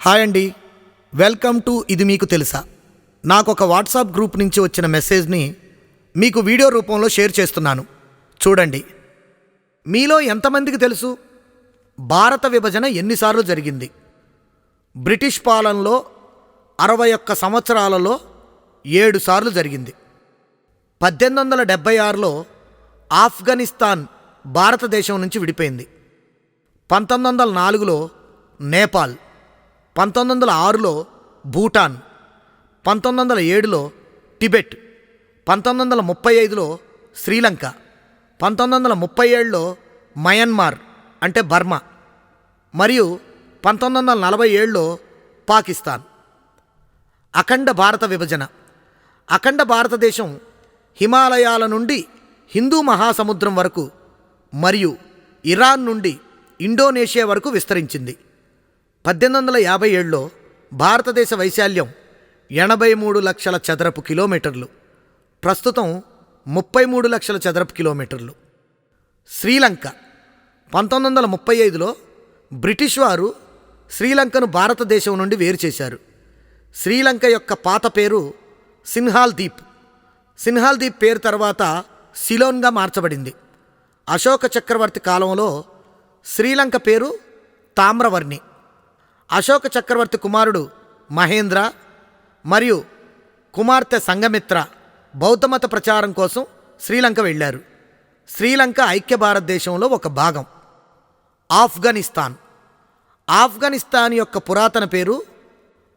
Hi అండి. Welcome to ఇది మీకు తెలుసా? నాకు ఒక వాట్సాప్ గ్రూప్ నుంచి వచ్చిన మెసేజ్ని మీకు వీడియో రూపంలో షేర్ చేస్తున్నాను. చూడండి. మీలో ఎంతమందికి తెలుసు? భారత విభజన ఎన్నిసార్లు జరిగింది? బ్రిటిష్ పాలనలో అరవై ఒక్క సంవత్సరాలలో ఏడు సార్లు జరిగింది. పద్దెనిమిది వందల డెబ్బై ఆరులో ఆఫ్ఘనిస్తాన్ భారతదేశం నుంచి విడిపోయింది. పంతొమ్మిది వందల నాలుగులో నేపాల్. పంతొమ్మిది వందల ఆరులో భూటాన్ పంతొమ్మిది వందల ఏడులో టిబెట్ పంతొమ్మిది వందల ముప్పై ఐదులో శ్రీలంక పంతొమ్మిది వందల ముప్పై ఏడులో మయన్మార్ అంటే బర్మా మరియు పంతొమ్మిది వందల నలభై ఏడులో పాకిస్తాన్. అఖండ భారత విభజన. అఖండ భారతదేశం హిమాలయాల నుండి హిందూ మహాసముద్రం వరకు మరియు ఇరాన్ నుండి ఇండోనేషియా వరకు విస్తరించింది. పద్దెనిమిది వందల యాభై ఏడులో భారతదేశ వైశాల్యం ఎనభై మూడు లక్షల చదరపు కిలోమీటర్లు ప్రస్తుతం ముప్పై మూడు లక్షల చదరపు కిలోమీటర్లు. శ్రీలంక పంతొమ్మిది వందల ముప్పై ఐదులో బ్రిటిష్ వారు శ్రీలంకను భారతదేశం నుండి వేరు చేశారు. శ్రీలంక యొక్క పాత పేరు సిన్హాల్ దీప్ సిన్హాల్ దీప్ పేరు తర్వాత సిలోన్గా మార్చబడింది. అశోక చక్రవర్తి కాలంలో శ్రీలంక పేరు తామ్రవర్ణి. అశోక చక్రవర్తి కుమారుడు మహేంద్ర మరియు కుమార్తె సంగమిత్ర బౌద్ధమత ప్రచారం కోసం శ్రీలంక వెళ్ళారు. శ్రీలంక ఐక్య భారతదేశంలో ఒక భాగం. ఆఫ్ఘనిస్తాన్. ఆఫ్ఘనిస్తాన్ యొక్క పురాతన పేరు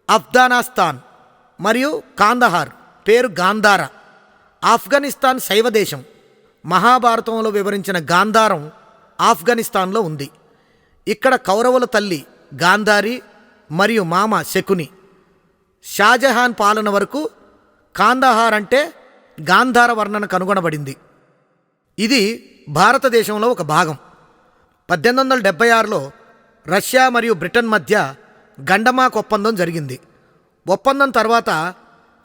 అఫ్ఘానిస్తాన్ మరియు కాందహార్ పేరు గాంధార. ఆఫ్ఘనిస్తాన్ శైవ దేశం మహాభారతంలో వివరించిన గాంధారం ఆఫ్ఘనిస్తాన్లో ఉంది. ఇక్కడ కౌరవుల తల్లి గాంధారి మరియు మామ శకుని. షాజహాన్ పాలన వరకు కాందహార్ అంటే గాంధార వర్ణన కనుగొనబడింది. ఇది భారతదేశంలో ఒక భాగం. పద్దెనిమిది వందల డెబ్బై ఆరులో రష్యా మరియు బ్రిటన్ మధ్య గండమాక్ ఒప్పందం జరిగింది. ఒప్పందం తర్వాత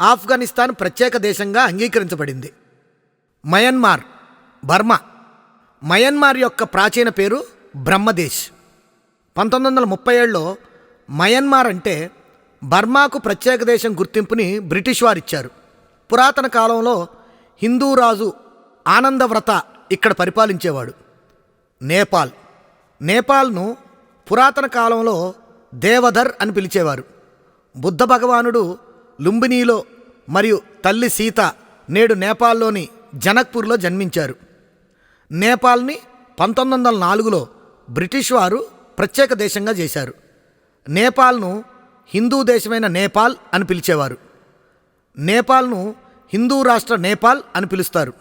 ఆఫ్ఘనిస్తాన్ ప్రత్యేక దేశంగా అంగీకరించబడింది. Myanmar Burma. మయన్మార్ యొక్క ప్రాచీన పేరు బ్రహ్మదేశ్. పంతొమ్మిది వందల ముప్పై ఏడులో మయన్మార్ అంటే బర్మాకు ప్రత్యేక దేశం గుర్తింపుని బ్రిటిష్ వారు ఇచ్చారు పురాతన కాలంలో హిందూ రాజు ఆనందవ్రత ఇక్కడ పరిపాలించేవాడు. నేపాల్. నేపాల్ను పురాతన కాలంలో దేవధర్ అని పిలిచేవారు. బుద్ధ భగవానుడు లుంబినీలో మరియు తల్లి సీత నేడు నేపాల్లోని జనక్పూర్లో జన్మించారు. నేపాల్ని పంతొమ్మిది వందల నాలుగులో బ్రిటిష్ వారు ప్రత్యేక దేశంగా చేశారు. నేపాల్ను హిందూ దేశమైన నేపాల్ అని పిలిచేవారు. నేపాల్ను హిందూ రాష్ట్ర నేపాల్ అని పిలుస్తారు.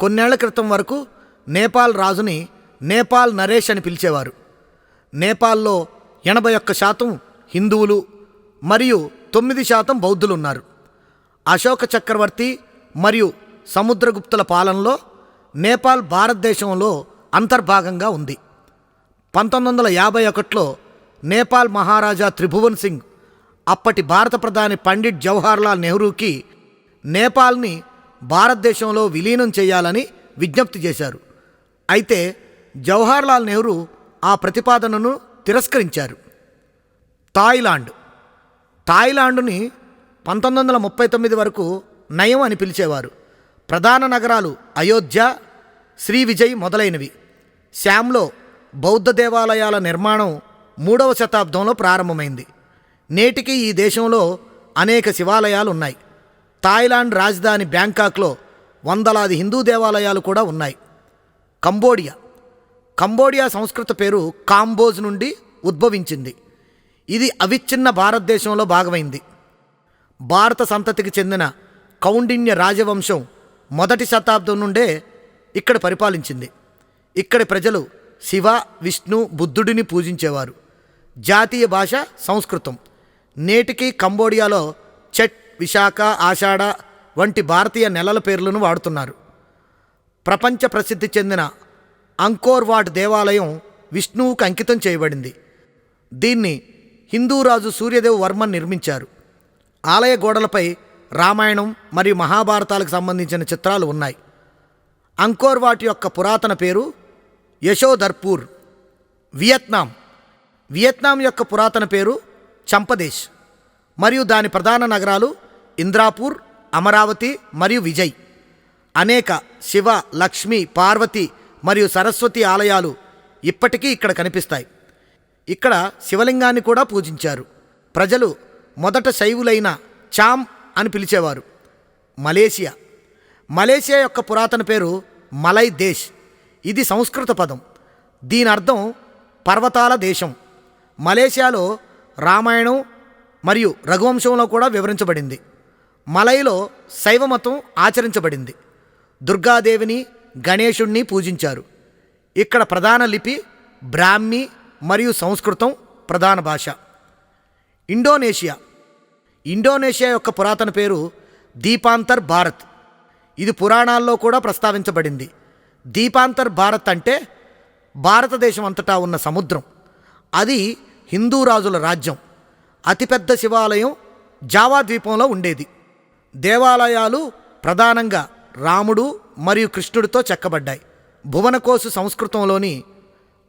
కొన్నేళ్ళ క్రితం వరకు నేపాల్ రాజుని నేపాల్ నరేష్ అని పిలిచేవారు. నేపాల్లో ఎనభై ఒక్క శాతం హిందువులు మరియు తొమ్మిది శాతం బౌద్ధులు ఉన్నారు అశోక చక్రవర్తి మరియు సముద్రగుప్తుల పాలనలో నేపాల్ భారతదేశంలో అంతర్భాగంగా ఉంది. పంతొమ్మిది వందల యాభై ఒకటిలో నేపాల్ మహారాజా త్రిభువన్ సింగ్ అప్పటి భారత ప్రధాని పండిట్ జవహర్లాల్ నెహ్రూకి నేపాల్ని భారతదేశంలో విలీనం చేయాలని విజ్ఞప్తి చేశారు. అయితే జవహర్లాల్ నెహ్రూ ఆ ప్రతిపాదనను తిరస్కరించారు. థాయిలాండ్. థాయిలాండ్ని పంతొమ్మిది వందల ముప్పై తొమ్మిది వరకు నయం అని పిలిచేవారు. ప్రధాన నగరాలు అయోధ్య శ్రీ విజయ్ మొదలైనవి. శామ్లో బౌద్ధ దేవాలయాల నిర్మాణం మూడవ శతాబ్దంలో ప్రారంభమైంది. నేటికి ఈ దేశంలో అనేక శివాలయాలు ఉన్నాయి థాయిలాండ్ రాజధాని బ్యాంకాక్లో వందలాది హిందూ దేవాలయాలు కూడా ఉన్నాయి. కంబోడియా. కంబోడియా సంస్కృత పేరు కాంబోజ్ నుండి ఉద్భవించింది. ఇది అవిచ్ఛిన్న భారతదేశంలో భాగమైంది. భారత సంతతికి చెందిన కౌండిన్య రాజవంశం మొదటి శతాబ్దం నుండే ఇక్కడ పరిపాలించింది. ఇక్కడి ప్రజలు శివ విష్ణు బుద్ధుడిని పూజించేవారు. జాతీయ భాష సంస్కృతం. నేటికి కంబోడియాలో చెట్ విశాఖ ఆషాఢ వంటి భారతీయ నెలల పేర్లను వాడుతున్నారు. ప్రపంచ ప్రసిద్ధి చెందిన అంకోర్ వాట్ దేవాలయం విష్ణువుకు అంకితం చేయబడింది. దీన్ని హిందూ రాజు సూర్యదేవ్ వర్మన్ నిర్మించారు. ఆలయ గోడలపై రామాయణం మరియు మహాభారతాలకు సంబంధించిన చిత్రాలు ఉన్నాయి. అంకోర్ వాట్ యొక్క పురాతన పేరు యశోధర్పూర్ వియత్నాం. వియత్నాం యొక్క పురాతన పేరు చంపదేశ్. మరియు దాని ప్రధాన నగరాలు ఇంద్రాపూర్ అమరావతి మరియు విజయ్. అనేక శివ లక్ష్మి పార్వతి మరియు సరస్వతి ఆలయాలు ఇప్పటికీ ఇక్కడ కనిపిస్తాయి. ఇక్కడ శివలింగాన్ని కూడా పూజించారు. ప్రజలు మొదట శైవులైన చామ్ అని పిలిచేవారు. మలేషియా. మలేషియా యొక్క పురాతన పేరు మలై దేశ్. ఇది సంస్కృత పదం. దీని అర్థం పర్వతాల దేశం. మలేషియాలో రామాయణం మరియు రఘువంశంలో కూడా వివరించబడింది. మలైలో శైవమతం ఆచరించబడింది. దుర్గాదేవిని గణేశుణ్ణి పూజించారు. ఇక్కడ ప్రధాన లిపి బ్రాహ్మి మరియు సంస్కృతం ప్రధాన భాష. ఇండోనేషియా. ఇండోనేషియా యొక్క పురాతన పేరు దీపాంతర్ భారత్. ఇది పురాణాల్లో కూడా ప్రస్తావించబడింది. దీపాంతర్ భారత్ అంటే భారతదేశం అంతటా ఉన్న సముద్రం. అది హిందూ రాజుల రాజ్యం. అతిపెద్ద శివాలయం జావా ద్వీపంలో ఉండేది. దేవాలయాలు ప్రధానంగా రాముడు మరియు కృష్ణుడితో చెక్కబడ్డాయి. భువనకోసు సంస్కృతంలోని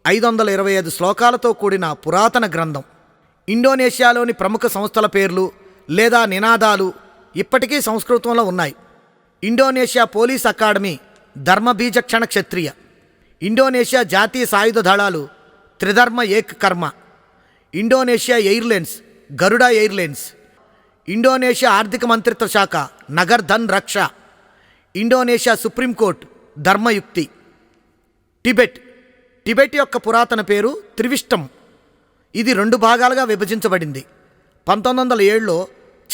ఐదు వందల ఇరవై ఐదు శ్లోకాలతో కూడిన పురాతన గ్రంథం. ఇండోనేషియాలోని ప్రముఖ సంస్థల పేర్లు లేదా నినాదాలు ఇప్పటికీ సంస్కృతంలో ఉన్నాయి. ఇండోనేషియా పోలీస్ అకాడమీ ధర్మబీజక్షణ క్షత్రియ ఇండోనేషియా జాతీయ సాయుధ దళాలు త్రిధర్మ ఏక్ కర్మ. Indonesia airlines Garuda airlines. Indonesia ఆర్థిక మంత్రిత్వ శాఖ నగర్ ధన్ రక్ష. ఇండోనేషియా సుప్రీంకోర్టు ధర్మయుక్తి. టిబెట్. టిబెట్ యొక్క పురాతన పేరు త్రివిష్టం. ఇది రెండు భాగాలుగా విభజించబడింది. పంతొమ్మిది వందల ఏడులో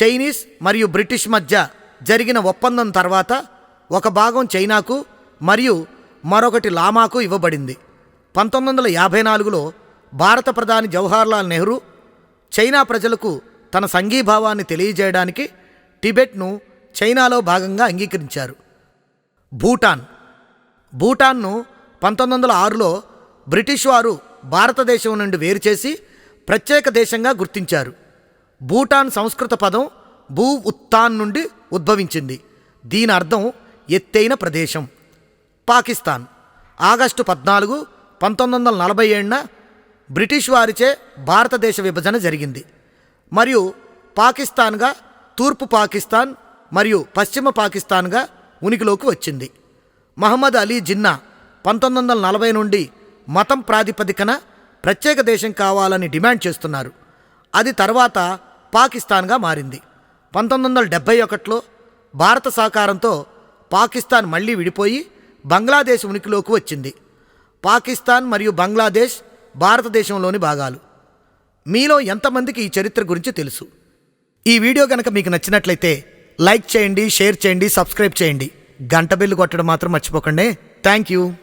చైనీస్ మరియు బ్రిటిష్ మధ్య జరిగిన ఒప్పందం తర్వాత ఒక భాగం చైనాకు మరియు మరొకటి లామాకు ఇవ్వబడింది. పంతొమ్మిది వందల యాభై నాలుగులో భారత ప్రధాని జవహర్లాల్ నెహ్రూ చైనా ప్రజలకు తన సంఘీభావాన్ని తెలియజేయడానికి టిబెట్ను చైనాలో భాగంగా అంగీకరించారు. భూటాన్. భూటాన్ను పంతొమ్మిది వందల ఆరులో బ్రిటిష్ వారు భారతదేశం నుండి వేరు చేసి ప్రత్యేక దేశంగా గుర్తించారు. భూటాన్ సంస్కృత పదం భూ ఉత్తాన్ నుండి ఉద్భవించింది. దీని అర్థం ఎత్తైన ప్రదేశం. పాకిస్తాన్. ఆగస్టు పద్నాలుగు పంతొమ్మిది వందల నలభై ఏడున బ్రిటిష్ వారిచే భారతదేశ విభజన జరిగింది. మరియు పాకిస్తాన్గా తూర్పు పాకిస్తాన్ మరియు పశ్చిమ పాకిస్తాన్గా ఉనికిలోకి వచ్చింది. మహమ్మద్ అలీ జిన్నా పంతొమ్మిది వందల నలభై నుండి మతం ప్రాతిపదికన ప్రత్యేక దేశం కావాలని డిమాండ్ చేస్తున్నారు. అది తర్వాత పాకిస్తాన్గా మారింది. పంతొమ్మిది వందల డెబ్భై ఒకటిలో భారత సహకారంతో పాకిస్తాన్ మళ్ళీ విడిపోయి బంగ్లాదేశ్ ఉనికిలోకి వచ్చింది. పాకిస్తాన్ మరియు బంగ్లాదేశ్ భారతదేశంలోని భాగాలు. మీలో ఎంతమందికి ఈ చరిత్ర గురించి తెలుసు? ఈ వీడియో కనుక మీకు నచ్చినట్లయితే లైక్ చేయండి షేర్ చేయండి సబ్స్క్రైబ్ చేయండి. గంట బిల్లు కొట్టడం మాత్రం మర్చిపోకండి. Thank you.